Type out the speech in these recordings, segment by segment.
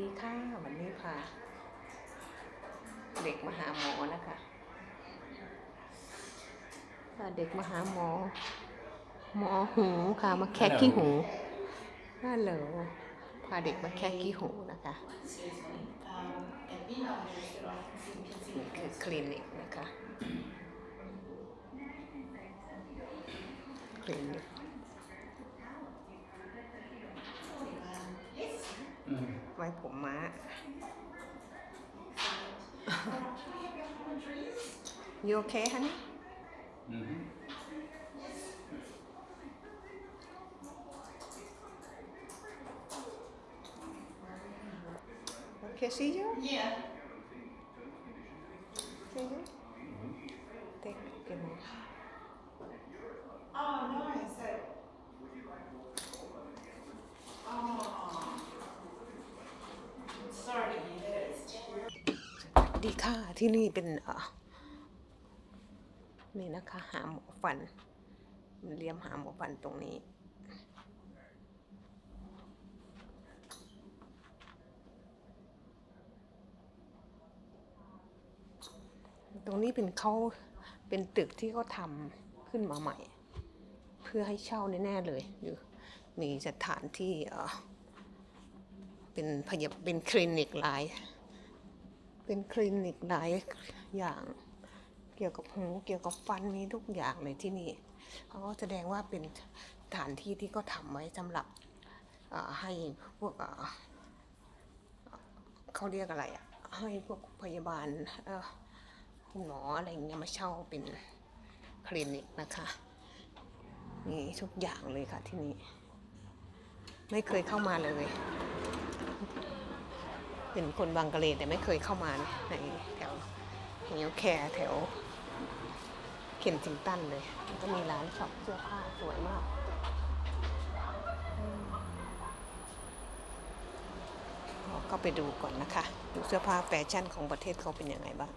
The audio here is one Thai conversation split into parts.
ดีค่ะวันนี้พาเด็กมาหาหมอนะคะพาเด็กมาหาหมอ หมอหูค่ะมาแคะขี้หูฮัลโหลพาเด็กมาแคะขี้หูนะคะนี่คือคลินิกนะคะคลินิก ว้ผมม้า you okay honey Mm-hmm. okay see you Yeah. see you take give me Oh, nice. So, oh, I'm sorry to hear that. It's terrible. ดีค่ะ ที่นี่เป็นเออนี่นะคะ หาหมอฟันเรียมหาหมอฟันตรงนี้ ตรงนี้เป็นเขาเป็นตึกที่เขาทำขึ้นมาใหม่ เพื่อให้เช่าแน่ๆเลยอยู่มีสถานที่เออเป็นพยาเป็นคลินิกหลาย เป็นคลินิกหลายอย่างเกี่ยวกับหูเกี่ยวกับฟันมีทุกอย่างเลยที่นี่เขาก็แสดงว่าเป็นสถานที่ที่ก็ทำไว้สำหรับให้พวกเขาเรียกอะไรอะให้พวกพยาบาลคุณหมออะไรเงี้ยมาเช่าเป็นคลินิกนะคะมีทุกอย่างเลยค่ะที่นี่ไม่เคยเข้ามาเลย เป็นคนบางกะเลแต่ไม่เคยเข้ามาในแถวเฮลแคร์แถวเคนซิงตันเลยแล้วก็มีร้านช็อปเสื้อผ้าสวยมากก็ไปดูก่อนนะคะ ดูเสื้อผ้าแฟชั่นของประเทศเขาเป็นยังไงบ้าง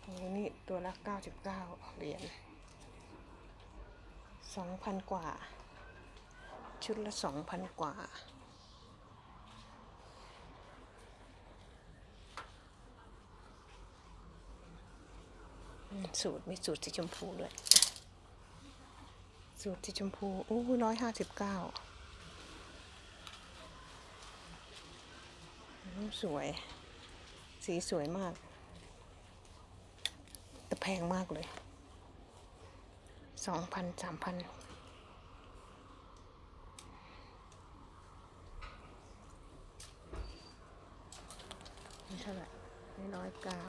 โอ้นี่ตัวละ 99 เหรียญ2,000 กว่า ชุดละ2,000กว่า สูตรมีสูตรสีชมพูด้วย สูตรสีชมพูอู้ร้อยห้าสิบเก้าสวย สีสวยมาก แต่แพงมากเลยสองพันสามพัน ท่าไหร่นี่ร้อยเก้า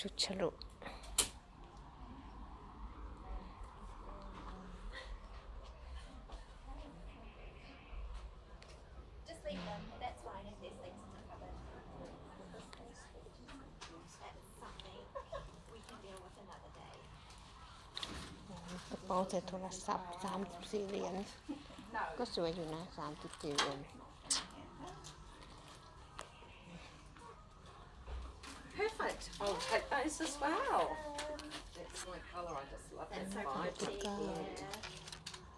ชุดฉลุ Just leave them. That's fine if there's things in the cupboard. That's something we can deal with another day. กระเป๋าใส่โทรศัพท์สามสิบสี่เหรียญ ก็สวยอยู่นะสามสิบสี่เหรียญ Perfect. I'll take those as well. That's my colour. I just love That's that so vibe. pretty. Go. Yeah.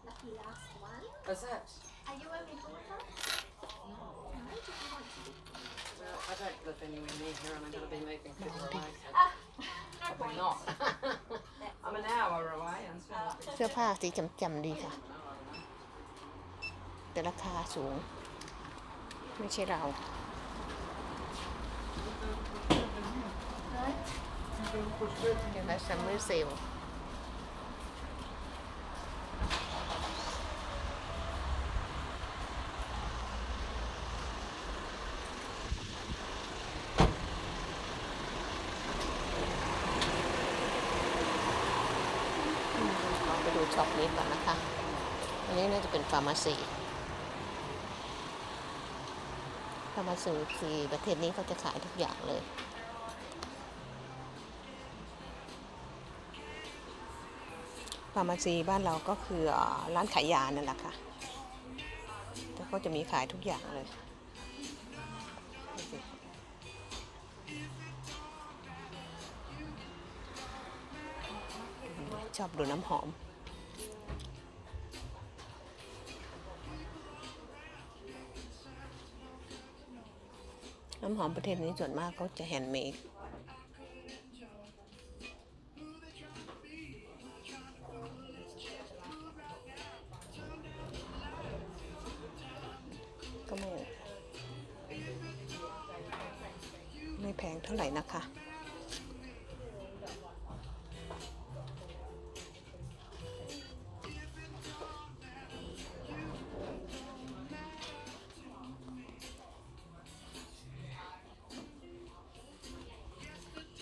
Lucky last one. Is it? Are you a member with us? No. No? Did you want to? Well, I don't live anywhere near here, and I'm going to be moving further away. So Ah, no probably point. not. That's I'm an hour away. And so I'll be- เสื้อผ้าสีจำๆดีค่ะ แต่ราคาสูง ไม่ใช่เรา เห็นไหมซัมเมอร์เซลลองไปดูช็อปนี้ก่อนนะคะ อันนี้น่าจะเป็นฟาร์มาซีฟาร์มาซีประเทศนี้เขาจะขายทุกอย่างเลย ฟาร์มาซีบ้านเราก็คือร้านขายยานั่นแหละค่ะแล้วก็จะมีขายทุกอย่างเลยชอบดูน้ำหอม น้ำหอมประเทศนี้ส่วนมากเขาจะแฮนด์เมด แพงเท่าไหร่นะคะ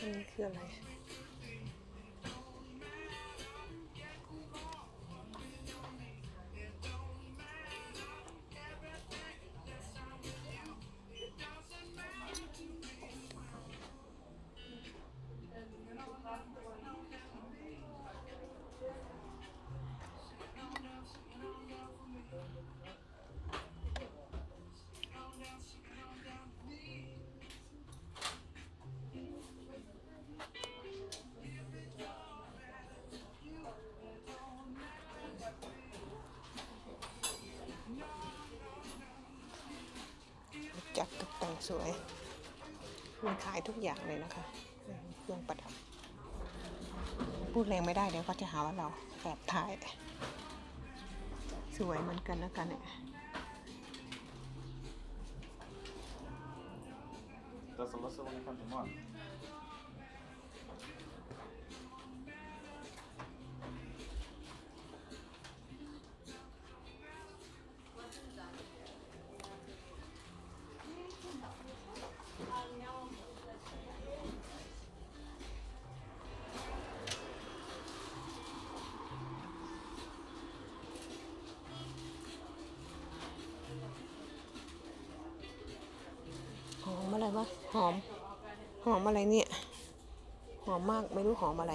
อันนี้คืออะไร สวยมีขายทุกอย่างเลยนะคะเครื่องประดับ พูดแรงไม่ได้เดี๋ยวก็จะหาว่าเราแอบถ่าย สวยเหมือนกันนะคะเนี่ย Does Alyssa want to come to mom? วะ หอม หอมอะไรเนี่ย หอมมาก ไม่รู้หอมอะไร